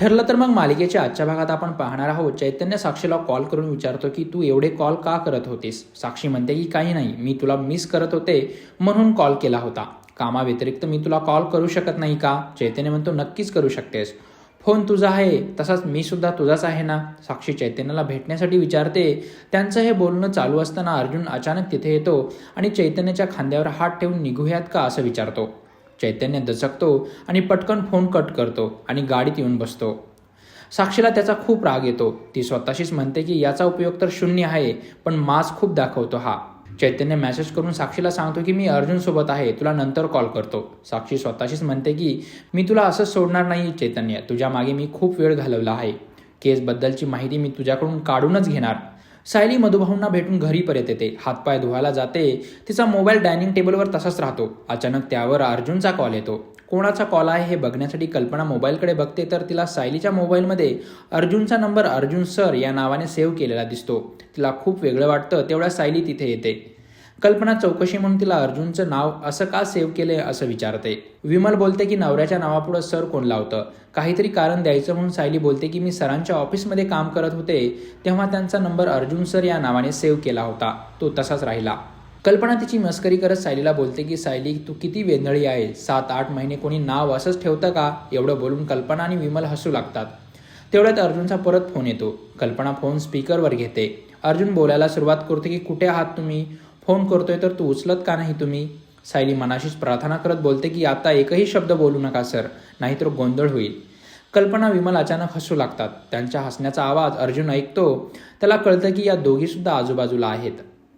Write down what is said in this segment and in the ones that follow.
ठरलं तर मग मालिकेच्या आजच्या भागात आपण पाहणार आहोत. चैतन्य साक्षीला कॉल करून विचारतो की तू एवढे कॉल का करत होतीस? साक्षी म्हणते की काही नाही. मी तुला मिस करत होते म्हणून कॉल केला होता. कामाव्यतिरिक्त मी तुला कॉल करू शकत नाही का? चैतन्य म्हणतो नक्कीच करू शकतेस. फोन तुझा आहे. तसाच मी सुद्धा तुझाच आहे ना? साक्षी चैतन्याला भेटण्यासाठी विचारते. त्यांचं हे बोलणं चालू असताना अर्जुन अचानक तिथे येतो आणि चैतन्याच्या खांद्यावर हात ठेवून निघूयात का? असं विचारतो. चैतन्य दचकतो आणि पटकन फोन कट करतो आणि गाडीत येऊन बसतो. साक्षीला त्याचा खूप राग येतो. ती स्वतःशीच म्हणते की याचा उपयोग तर शून्य आहे पण मास खूप दाखवतो हा. चैतन्य मेसेज करून साक्षीला सांगतो की मी अर्जुन सोबत आहे तुला नंतर कॉल करतो. साक्षी स्वतःशीच म्हणते की मी तुला असंच सोडणार नाही चैतन्य तुझ्या मागे मी खूप वेळ घालवला आहे. केसबद्दलची माहिती मी तुझ्याकडून काढूनच घेणार. सायली मधुभाऊंना भेटून घरी परत येते. हातपाय धुवायला जाते. तिचा मोबाईल डायनिंग टेबलवर तसाच राहतो. अचानक त्यावर अर्जुनचा कॉल येतो. कोणाचा कॉल आहे हे बघण्यासाठी कल्पना मोबाईलकडे बघते तर तिला सायलीच्या मोबाईलमध्ये अर्जुनचा नंबर अर्जुन सर या नावाने सेव्ह केलेला दिसतो. तिला खूप वेगळं वाटतं तेवढ्या सायली तिथे येते. कल्पना चौकशी म्हणून तिला अर्जुनचं नाव असं का सेव्ह केलंय असं विचारते. विमल बोलते की नवऱ्याच्या नावापुढं सर कोण लावतं? काहीतरी कारण द्यायचं म्हणून सायली बोलते की मी सरांच्या ऑफिसमध्ये काम करत होते तेव्हा त्यांचा नंबर अर्जुन सर या नावाने सेव्ह केला होता. तो तसाच राहिला. कल्पना तिची मस्करी करत सायलीला बोलते की सायली तू किती वेंधळी आहे सात आठ महिने कोणी नाव असंच ठेवतं का? एवढं बोलून कल्पना आणि विमल हसू लागतात. तेवढ्यात अर्जुनचा परत फोन येतो. कल्पना फोन स्पीकरवर घेते. अर्जुन बोलायला सुरुवात करतो की कुठे आहात तुम्ही? फोन करतोय तर तू उचलत का नाही तुम्ही? सायली मनाशीच प्रार्थना करत बोलते की आता एकही शब्द बोलू नका सर. नाहीतर गोंधळ होईल. कल्पना विमल अचानक हसू लागतात. त्यांच्या हसण्याचा आवाज अर्जुन ऐकतो. त्याला कळतं की या दोघीसुद्धा आजूबाजूला आहेत.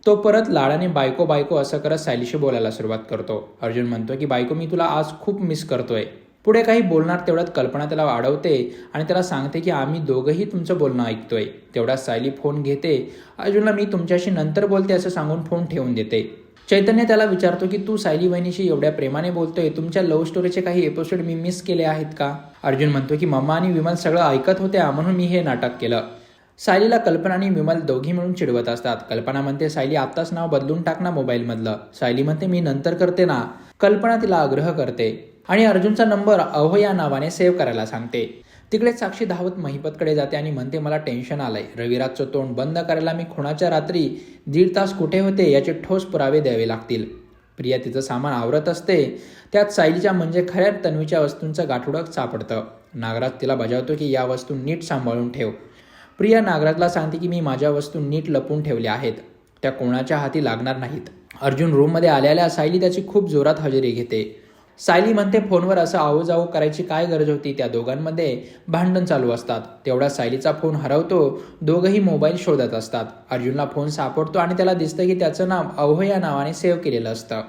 तो परत लाडाने बायको बायको असं करत सायलीशी बोलायला सुरुवात करतो. अर्जुन म्हणतो की बायको मी तुला आज खूप मिस करतोय. पुढे काही बोलणार तेवढ्यात कल्पना त्याला वाढवते आणि त्याला सांगते की आम्ही दोघंही तुमचं बोलणं ऐकतोय. तेवढा सायली फोन घेते. अर्जुनला मी तुमच्याशी नंतर बोलते असं सांगून फोन ठेवून देते. चैतन्य त्याला विचारतो की तू सायली वहिनीशी एवढ्या प्रेमाने बोलतोय. तुमच्या लव्ह स्टोरीचे काही एपिसोड मी मिस केले आहेत का? अर्जुन म्हणतो की मम्मा आणि विमल सगळं ऐकत होत्या म्हणून मी हे नाटक केलं. सायलीला कल्पना आणि विमल दोघी मिळून चिडवत असतात. कल्पना म्हणते सायली आत्ताच नाव बदलून टाक ना मोबाईलमधलं. सायली म्हणते मी नंतर करते ना. कल्पना तिला आग्रह करते. आणि अर्जुनचा नंबर अहो या नावाने सेव्ह करायला सांगते. तिकडे साक्षी धावत महिपतकडे जाते आणि म्हणते मला टेन्शन आलंय. रविराजचं तोंड बंद करायला मी खुणाच्या रात्री दीड तास कुठे होते याचे ठोस पुरावे द्यावे लागतील. प्रिया तिचं सामान आवरत असते. त्यात सायलीच्या म्हणजे खऱ्या तन्वीच्या वस्तूंचं गाठोडं सापडतं. नागराज तिला बजावतो की या वस्तू नीट सांभाळून ठेव. प्रिया नागराजला सांगते की मी माझ्या वस्तू नीट लपून ठेवल्या आहेत. त्या कोणाच्या हाती लागणार नाहीत. अर्जुन रूममध्ये आल्याला सायली त्याची खूप जोरात हजेरी घेते. सायली म्हणते फोनवर असं आऊजाऊ करायची काय गरज होती? त्या दोघांमध्ये भांडण चालू असतात. तेवढा सायलीचा फोन हरवतो. दोघंही मोबाईल शोधत असतात. अर्जुनला फोन सापडतो आणि त्याला दिसतं की त्याचं नाव अहो या नावाने सेव्ह केलेलं असतं.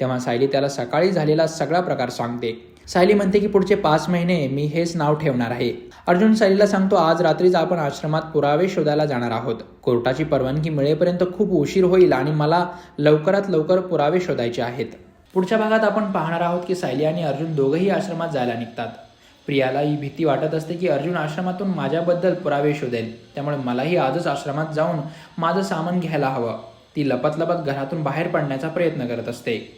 तेव्हा सायली त्याला सकाळी झालेला सगळा प्रकार सांगते. सायली म्हणते की पुढचे पाच महिने मी हेच नाव ठेवणार आहे. अर्जुन सायलीला सांगतो आज रात्रीच आपण आश्रमात पुरावे शोधायला जाणार आहोत. कोर्टाची परवानगी मिळेपर्यंत खूप उशीर होईल आणि मला लवकरात लवकर पुरावे शोधायचे आहेत. पुढच्या भागात आपण पाहणार आहोत की सायली आणि अर्जुन दोघंही आश्रमात जायला निघतात. प्रियाला ही भीती वाटत असते की अर्जुन आश्रमातून माझ्याबद्दल पुरावे शोधेल. त्यामुळे मलाही आजच आश्रमात जाऊन माझं सामान घ्यायला हवं. ती लपत लपत घरातून बाहेर पडण्याचा प्रयत्न करत असते.